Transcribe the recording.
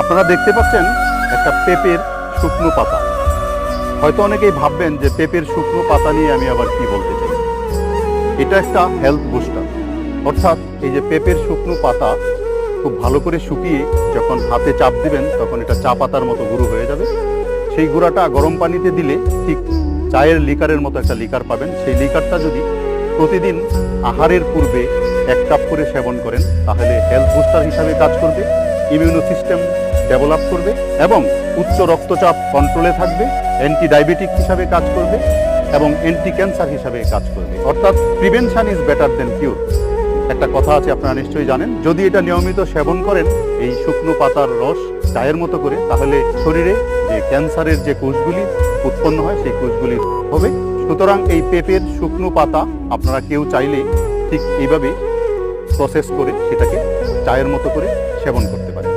আপনারা দেখতে পাচ্ছেন একটা পেঁপের শুকনো পাতা। হয়তো অনেকেই ভাববেন যে পেঁপের শুকনো পাতা নিয়ে আমি আবার কি বলতে চাই। এটা একটা হেলথ বুস্টার অর্থাৎ এই যে পেঁপের শুকনো পাতা খুব ভালো করে শুকিয়ে যখন হাতে চাপ দিবেন, তখন এটা চা পাতার মতো গুঁড়ো হয়ে যাবে। সেই গুঁড়াটা গরম পানিতে দিলে ঠিক চায়ের লিকারের মতো একটা লিকার পাবেন। সেই লিকারটা যদি প্রতিদিন আহারের পূর্বে এক কাপ করে সেবন করেন, তাহলে হেলথ বুস্টার হিসাবে কাজ করবে। ইমিউনো সিস্টেম ডেভেলপ করবে এবং উচ্চ রক্তচাপ কন্ট্রোলে থাকবে অ্যান্টি ডায়াবেটিক হিসাবে কাজ করবে এবং অ্যান্টি ক্যান্সার হিসাবে কাজ করবে। অর্থাৎ prevention is better than cure একটা কথা আছে, আপনারা নিশ্চয়ই জানেন। যদি এটা নিয়মিত সেবন করেন, এই শুকনো পাতার রস চায়ের মতো করে, তাহলে শরীরে যে ক্যান্সারের যে কোষগুলি উৎপন্ন হয়, সেই কোষগুলি হবে। সুতরাং এই পেঁপের শুকনো পাতা আপনারা কেউ চাইলে ঠিক এইভাবে প্রসেস করে সেটাকে চায়ের মতো করে সেবন করতে পারে।